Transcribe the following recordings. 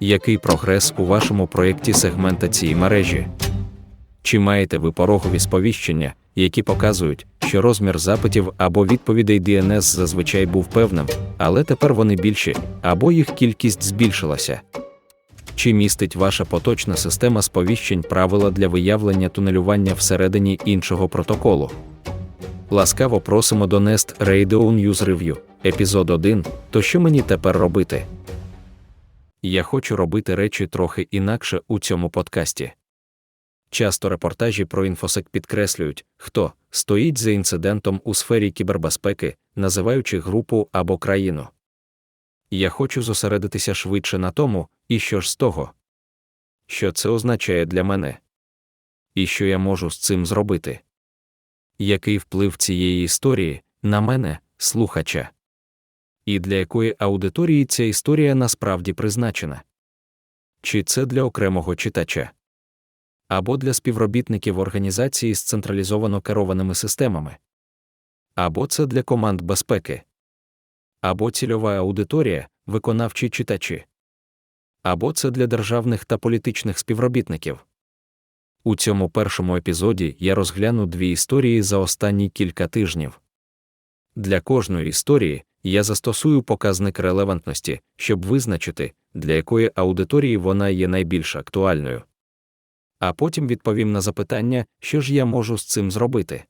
Який прогрес у вашому проєкті сегментації мережі? Чи маєте ви порогові сповіщення, які показують, що розмір запитів або відповідей DNS зазвичай був певним, але тепер вони більші, або їх кількість збільшилася? Чи містить ваша поточна система сповіщень правила для виявлення тунелювання всередині іншого протоколу? Ласкаво просимо до Nest Radio News Review, епізод 1. То що мені тепер робити? Я хочу робити речі трохи інакше у цьому подкасті. Часто репортажі про інфосек підкреслюють, хто стоїть за інцидентом у сфері кібербезпеки, називаючи групу або країну. Я хочу зосередитися швидше на тому, і що ж з того, що це означає для мене, і що я можу з цим зробити. Який вплив цієї історії на мене, слухача? І для якої аудиторії ця історія насправді призначена? Чи це для окремого читача? Або для співробітників організації з централізовано керованими системами? Або це для команд безпеки? Або цільова аудиторія, виконавчі читачі? Або це для державних та політичних співробітників? У цьому першому епізоді я розгляну дві історії за останні кілька тижнів. Для кожної історії я застосую показник релевантності, щоб визначити, для якої аудиторії вона є найбільш актуальною. А потім відповім на запитання, що ж я можу з цим зробити.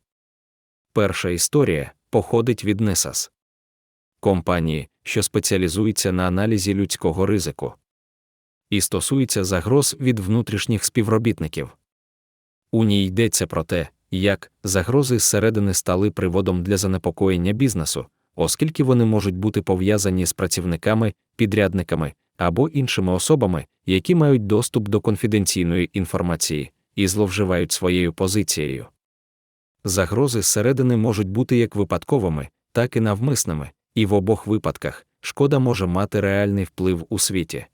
Перша історія походить від NESAS – компанії, що спеціалізується на аналізі людського ризику, і стосується загроз від внутрішніх співробітників. У ній йдеться про те, як загрози зсередини стали приводом для занепокоєння бізнесу, оскільки вони можуть бути пов'язані з працівниками, підрядниками або іншими особами, які мають доступ до конфіденційної інформації і зловживають своєю позицією. Загрози зсередини можуть бути як випадковими, так і навмисними, і в обох випадках шкода може мати реальний вплив у світі.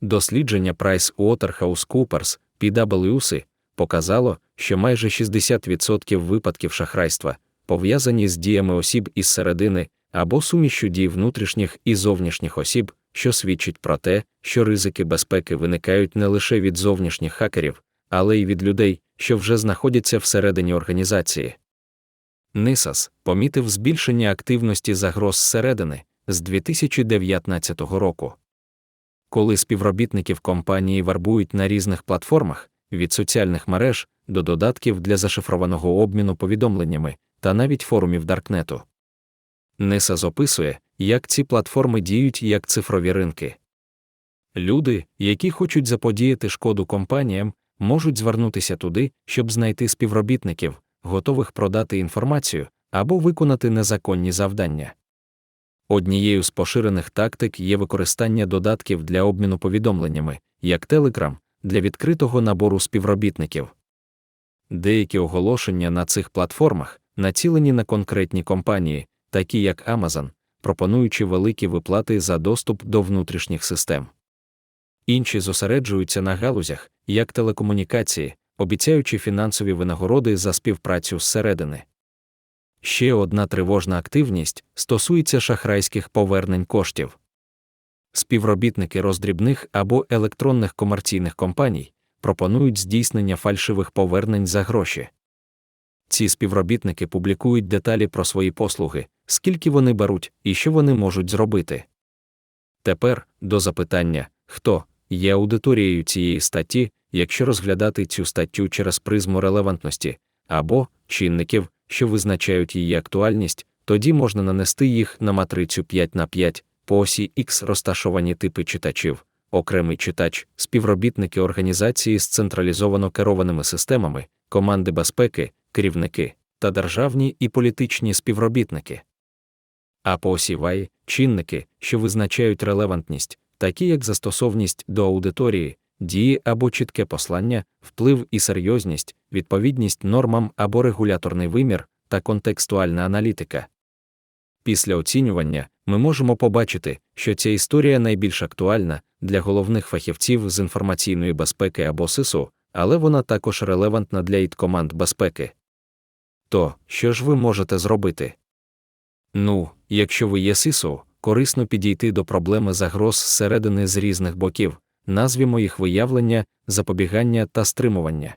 Дослідження PricewaterhouseCoopers, PwC, показало, що майже 60% випадків шахрайства пов'язані з діями осіб із середини або сумішю дій внутрішніх і зовнішніх осіб, що свідчить про те, що ризики безпеки виникають не лише від зовнішніх хакерів, але й від людей, що вже знаходяться всередині організації. NISAS помітив збільшення активності загроз зсередини з 2019 року. Коли співробітників компанії варбують на різних платформах, від соціальних мереж до додатків для зашифрованого обміну повідомленнями та навіть форумів Даркнету. NISAS описує, як ці платформи діють як цифрові ринки. Люди, які хочуть заподіяти шкоду компаніям, можуть звернутися туди, щоб знайти співробітників, готових продати інформацію або виконати незаконні завдання. Однією з поширених тактик є використання додатків для обміну повідомленнями, як Telegram, для відкритого набору співробітників. Деякі оголошення на цих платформах націлені на конкретні компанії, такі як Amazon, пропонуючи великі виплати за доступ до внутрішніх систем. Інші зосереджуються на галузях, як телекомунікації, обіцяючи фінансові винагороди за співпрацю зсередини. Ще одна тривожна активність стосується шахрайських повернень коштів. Співробітники роздрібних або електронних комерційних компаній пропонують здійснення фальшивих повернень за гроші. Ці співробітники публікують деталі про свої послуги, скільки вони беруть і що вони можуть зробити. Тепер до запитання, хто є аудиторією цієї статті, якщо розглядати цю статтю через призму релевантності або чинників, що визначають її актуальність, тоді можна нанести їх на матрицю 5 на 5 по осі X розташовані типи читачів, окремий читач, співробітники організації з централізовано керованими системами, команди безпеки, керівники та державні і політичні співробітники. А по осі Y – чинники, що визначають релевантність, такі як застосовність до аудиторії, дії або чітке послання, вплив і серйозність, відповідність нормам або регуляторний вимір та контекстуальна аналітика. Після оцінювання ми можемо побачити, що ця історія найбільш актуальна для головних фахівців з інформаційної безпеки або СИСу, але вона також релевантна для ІТ команд безпеки. То, що ж ви можете зробити? Ну, якщо ви є СИСу, корисно підійти до проблеми загроз зсередини з різних боків, назвімо їх виявлення, запобігання та стримування.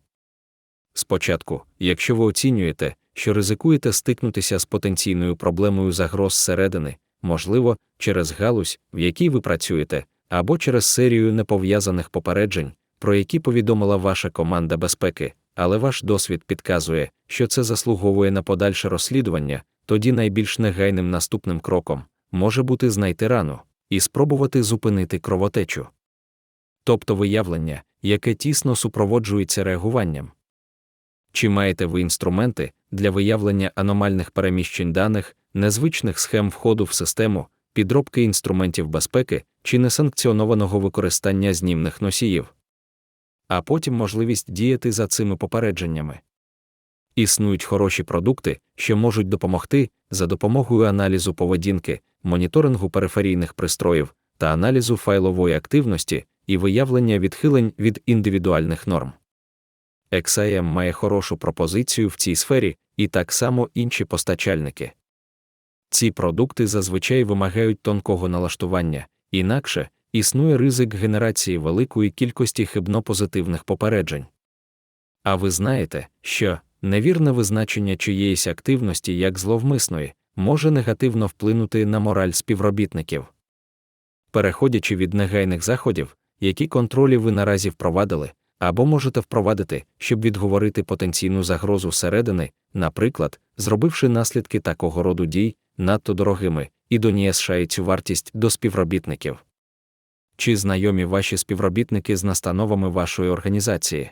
Спочатку, якщо ви оцінюєте, що ризикуєте стикнутися з потенційною проблемою загроз зсередини, можливо, через галузь, в якій ви працюєте, або через серію непов'язаних попереджень, про які повідомила ваша команда безпеки, але ваш досвід підказує, що це заслуговує на подальше розслідування, тоді найбільш негайним наступним кроком може бути знайти рану і спробувати зупинити кровотечу. Тобто виявлення, яке тісно супроводжується реагуванням. Чи маєте ви інструменти для виявлення аномальних переміщень даних, незвичних схем входу в систему, підробки інструментів безпеки чи несанкціонованого використання знімних носіїв? А потім можливість діяти за цими попередженнями. Існують хороші продукти, що можуть допомогти за допомогою аналізу поведінки, моніторингу периферійних пристроїв та аналізу файлової активності і виявлення відхилень від індивідуальних норм. XIM має хорошу пропозицію в цій сфері, і так само інші постачальники. Ці продукти зазвичай вимагають тонкого налаштування, інакше існує ризик генерації великої кількості хибно-позитивних попереджень. А ви знаєте, що невірне визначення чиєїсь активності як зловмисної може негативно вплинути на мораль співробітників. Переходячи від негайних заходів, які контролі ви наразі впровадили, або можете впровадити, щоб відговорити потенційну загрозу середини, наприклад, зробивши наслідки такого роду дій надто дорогими і донієсшає цю вартість до співробітників. Чи знайомі ваші співробітники з настановами вашої організації?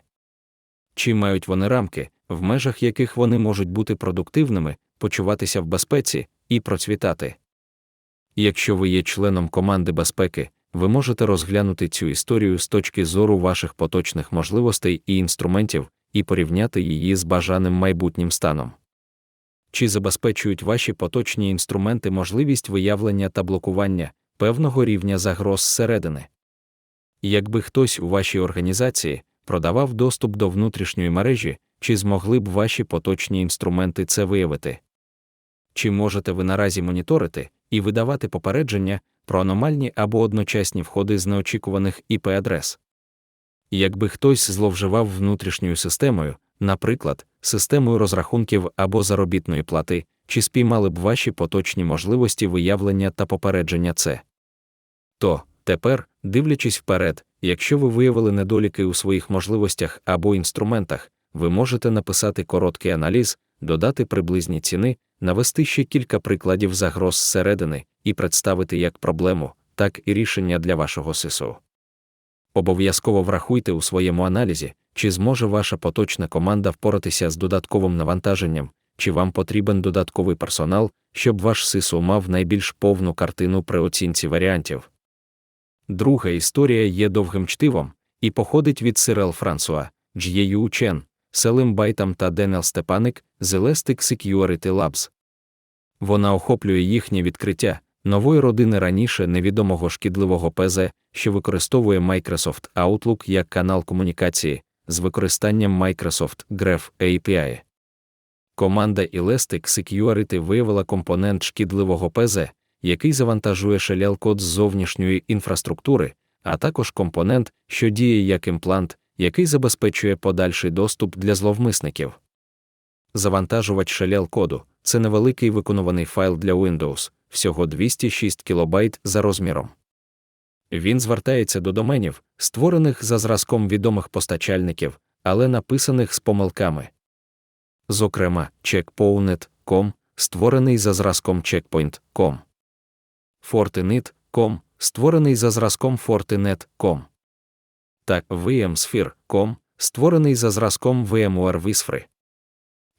Чи мають вони рамки, в межах яких вони можуть бути продуктивними, почуватися в безпеці і процвітати? Якщо ви є членом команди безпеки, ви можете розглянути цю історію з точки зору ваших поточних можливостей і інструментів і порівняти її з бажаним майбутнім станом. Чи забезпечують ваші поточні інструменти можливість виявлення та блокування певного рівня загроз зсередини? Якби хтось у вашій організації продавав доступ до внутрішньої мережі, чи змогли б ваші поточні інструменти це виявити? Чи можете ви наразі моніторити і видавати попередження про аномальні або одночасні входи з неочікуваних ip адрес Якби хтось зловживав внутрішньою системою, наприклад, системою розрахунків або заробітної плати, чи спіймали б ваші поточні можливості виявлення та попередження це? То тепер, дивлячись вперед, якщо ви виявили недоліки у своїх можливостях або інструментах, ви можете написати короткий аналіз, додати приблизні ціни, навести ще кілька прикладів загроз зсередини і представити як проблему, так і рішення для вашого СИСУ. Обов'язково врахуйте у своєму аналізі, чи зможе ваша поточна команда впоратися з додатковим навантаженням, чи вам потрібен додатковий персонал, щоб ваш СИСУ мав найбільш повну картину при оцінці варіантів. Друга історія є довгим чтивом і походить від Сирел Франсуа, Дж'єю Чен, Селим Байтам та Денел Степаник з Elastic Security Labs. Вона охоплює їхнє відкриття нової родини раніше невідомого шкідливого ПЗ, що використовує Microsoft Outlook як канал комунікації з використанням Microsoft Graph API. Команда Elastic Security виявила компонент шкідливого ПЗ, який завантажує шелял код з зовнішньої інфраструктури, а також компонент, що діє як імплант, який забезпечує подальший доступ для зловмисників. Завантажувач шелял коду це невеликий виконуваний файл для Windows, всього 206 кБ за розміром. Він звертається до доменів, створених за зразком відомих постачальників, але написаних з помилками. Зокрема, checkpoint.com, створений за зразком checkpoint.com. Fortinet.com, створений за зразком Fortinet.com. Та VMsphere.com, створений за зразком VMware Visfree.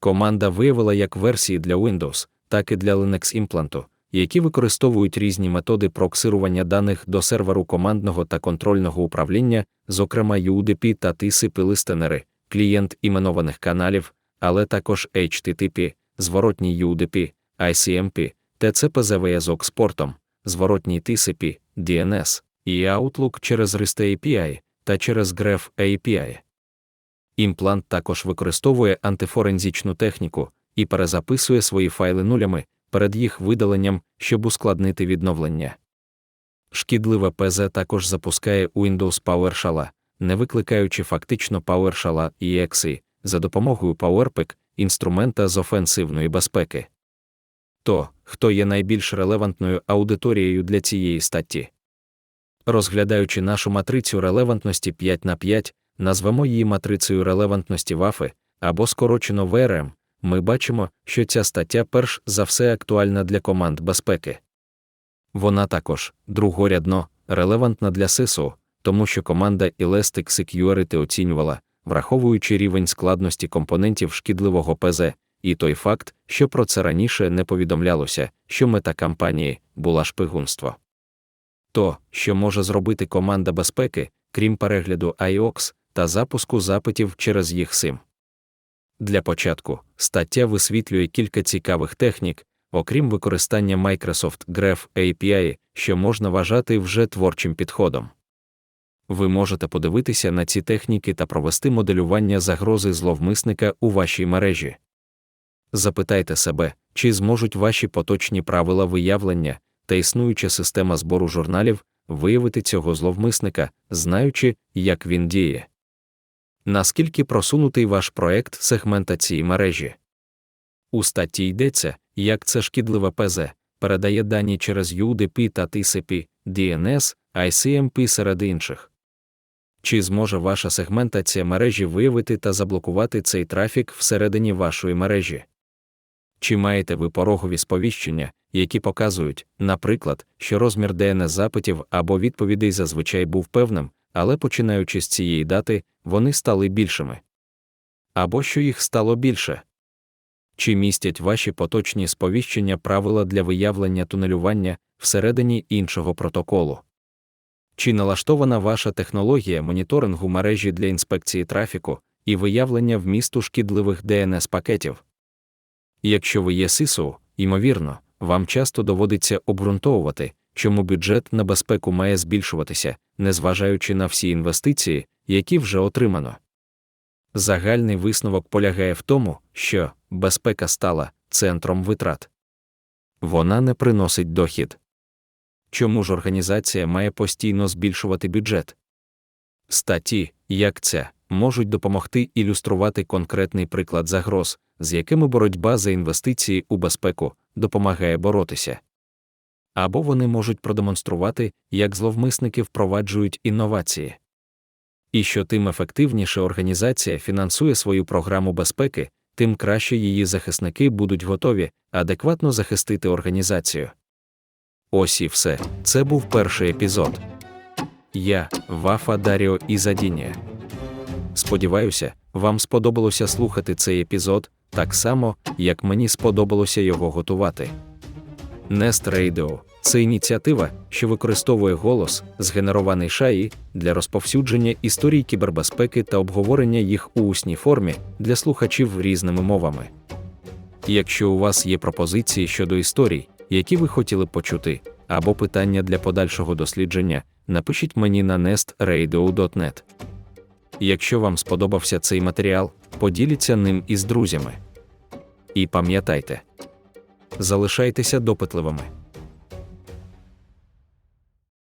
Команда виявила як версії для Windows, так і для Linux імпланту, які використовують різні методи проксирування даних до серверу командного та контрольного управління, зокрема UDP та TCP листенери, клієнт іменованих каналів, але також HTTP, зворотній UDP, ICMP, TCP зв'язок з портом, зворотній TCP, DNS і Outlook через REST API та через Graph API. Імплант також використовує антифорензічну техніку і перезаписує свої файли нулями, перед їх видаленням, щоб ускладнити відновлення. Шкідливе ПЗ також запускає Windows PowerShell, не викликаючи фактично PowerShell і EXE за допомогою PowerPack, інструмента з офенсивної безпеки. То, хто є найбільш релевантною аудиторією для цієї статті. Розглядаючи нашу матрицю релевантності 5 на 5, назвемо її матрицею релевантності ВАФи або скорочено ВРМ, ми бачимо, що ця стаття перш за все актуальна для команд безпеки. Вона також, другорядно, релевантна для СИСу, тому що команда Elastic оцінювала, враховуючи рівень складності компонентів шкідливого ПЗ, і той факт, що про це раніше не повідомлялося, що мета кампанії була шпигунство. То, що може зробити команда безпеки, крім перегляду IOX та запуску запитів через їх SIM. Для початку стаття висвітлює кілька цікавих технік, окрім використання Microsoft Graph API, що можна вважати вже творчим підходом. Ви можете подивитися на ці техніки та провести моделювання загрози зловмисника у вашій мережі. Запитайте себе, чи зможуть ваші поточні правила виявлення та існуюча система збору журналів виявити цього зловмисника, знаючи, як він діє. Наскільки просунутий ваш проект сегментації мережі? У статті йдеться, як це шкідливе ПЗ передає дані через UDP та TCP, DNS, ICMP серед інших. Чи зможе ваша сегментація мережі виявити та заблокувати цей трафік всередині вашої мережі? Чи маєте ви порогові сповіщення, які показують, наприклад, що розмір DNS запитів або відповідей зазвичай був певним, але починаючи з цієї дати, вони стали більшими? Або що їх стало більше? Чи містять ваші поточні сповіщення правила для виявлення тунелювання всередині іншого протоколу? Чи налаштована ваша технологія моніторингу мережі для інспекції трафіку і виявлення вмісту шкідливих DNS пакетів? Якщо ви є СИСУ, ймовірно, вам часто доводиться обґрунтовувати, чому бюджет на безпеку має збільшуватися, незважаючи на всі інвестиції, які вже отримано. Загальний висновок полягає в тому, що безпека стала центром витрат. Вона не приносить дохід. Чому ж організація має постійно збільшувати бюджет? Статті, як ця, можуть допомогти ілюструвати конкретний приклад загроз, з якими боротьба за інвестиції у безпеку допомагає боротися. Або вони можуть продемонструвати, як зловмисники впроваджують інновації. І що тим ефективніше організація фінансує свою програму безпеки, тим краще її захисники будуть готові адекватно захистити організацію. Ось і все. Це був перший епізод. Я, Вафа Даріо Ізадінія. Сподіваюся, вам сподобалося слухати цей епізод так само, як мені сподобалося його готувати. Nest Radio – це ініціатива, що використовує голос, згенерований шаї, для розповсюдження історій кібербезпеки та обговорення їх у усній формі для слухачів різними мовами. Якщо у вас є пропозиції щодо історій, які ви хотіли почути, або питання для подальшого дослідження, напишіть мені на nestradio.net. Якщо вам сподобався цей матеріал, поділіться ним із друзями. І пам'ятайте, залишайтеся допитливими.